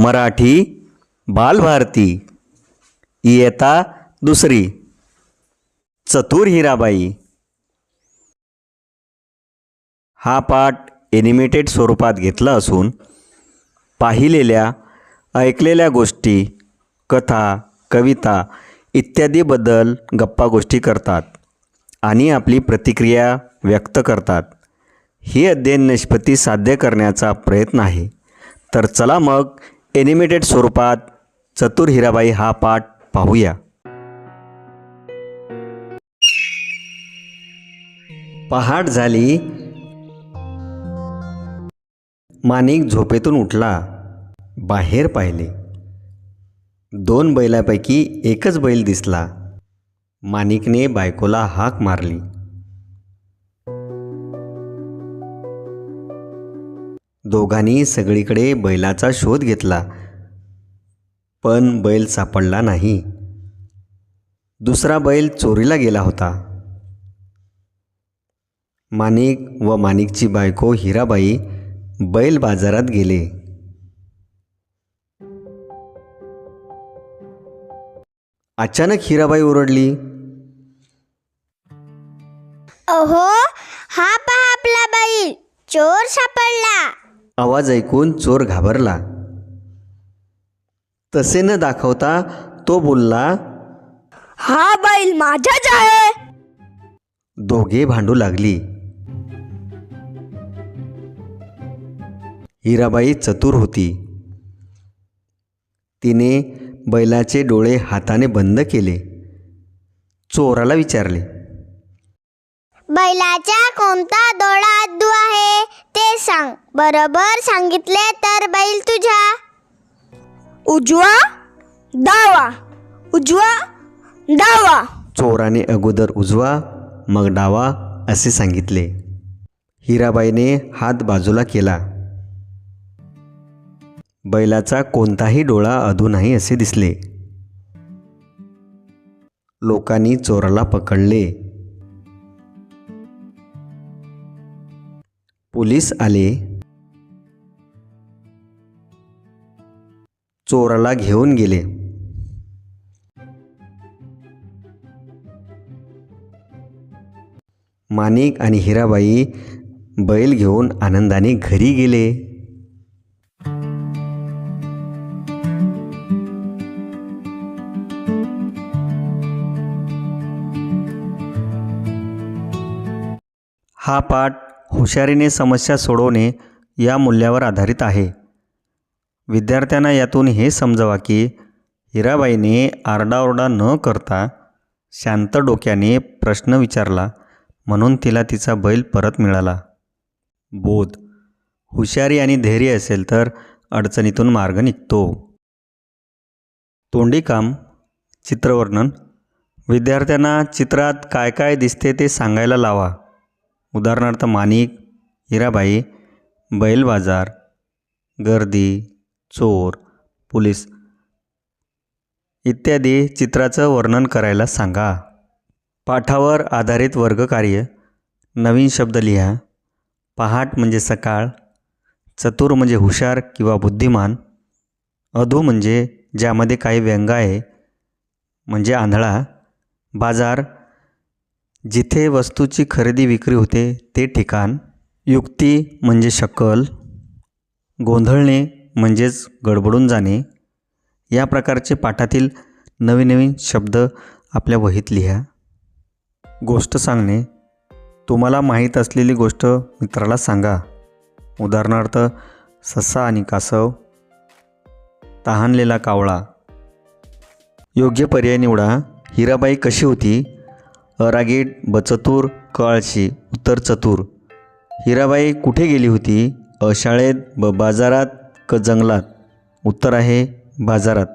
मराठी बालभारती. इयता दुसरी. चतुर हिराबाई. हा पाठ एनिमेटेड स्वरूपात घेतला असून पाहिलेल्या ऐकलेल्या गोष्टी कथा कविता इत्यादीबद्दल गप्पा गोष्टी करतात आणि आपली प्रतिक्रिया व्यक्त करतात. ही अध्ययन निष्पत्ती साध्य करण्याचा प्रयत्न आहे. तर चला मग एनिमेटेड स्वरूपात चतुर हिराबाई हा पाठ पाहूया. पहाट झाली. माणिक झोपेतून उठला. बाहेर पाहिले. दोन बैलापैकी एकच बैल दिसला. माणिकने बायकोला हाक मारली. दोघांनी सगळीकडे बैलाचा शोध घेतला. पण बैल सापडला नाही. दुसरा बैल चोरीला गेला होता. माणिक व माणिकची बायको हिराबाई बैल बाजारात गेले. अचानक हिराबाई ओरडली. अहो हा पहा आपला बैल. चोर सापडला. आवाज ऐकून चोर घाबरला. तसे न दाखवता तो बोलला हा बैल माझाच आहे. दोघे भांडू लागली. हिराबाई चतुर होती. तिने बैलाचे डोळे हाताने बंद केले. चोराला विचारले बैलाचा कोणता डोळा अद्दू आहे ते सांग. बरोबर सांगितले तर बैल तुझा उजवा डावा. उजवा डावा. चोराने अगोदर उजवा मग डावा असे सांगितले. हिराबाईने हात बाजूला केला. बैलाचा कोणताही डोळा अधू नाही असे दिसले. लोकांनी चोराला पकडले. पोलीस आले. चोराला घेऊन गेले. माणिक आणि हिराबाई बैल घेऊन आनंदाने घरी गेले. हा पाठ हुशारीने समस्या सोडवणे या मूल्यावर आधारित आहे. विद्यार्थ्यांना यातून हे समजावा की हिराबाईने आरडाओरडा न करता शांत डोक्याने प्रश्न विचारला म्हणून तिला तिचा बैल परत मिळाला. बोध. हुशारी आणि धैर्य असेल तर अडचणीतून मार्ग निघतो. तोंडी काम चित्रवर्णन. विद्यार्थ्यांना चित्रात काय काय दिसते ते सांगायला लावा. उदाहरणार्थ माणिक हिराबाई बैल बाजार गर्दी चोर पोलीस इत्यादी चित्राचं वर्णन करायला सांगा. पाठावर आधारित वर्गकार्य नवीन शब्द लिहा पहाट म्हणजे सकाळ चतुर म्हणजे हुशार किंवा बुद्धिमान अधू म्हणजे ज्यामध्ये काही व्यंग आहे म्हणजे आंधळा बाजार जिथे वस्तूची खरेदी विक्री होते ते ठिकाण युक्ती म्हणजे शकल गोंधळणे म्हणजेच गडबडून जाणे. या प्रकारचे पाठातील नवीन नवीन शब्द आपल्या वहीत लिहा. गोष्ट सांगणे. तुम्हाला माहीत असलेली गोष्ट मित्राला सांगा. उदाहरणार्थ ससा आणि कासव तहानलेला कावळा. योग्य पर्याय निवडा. हिराबाई कशी होती? अरागीट बचतूर कळशी उत्तर चतुर. हिराबाई कुठे गेली होती? अशाळेत ब बाजारात क जंगलात. उत्तर आहे बाजारात.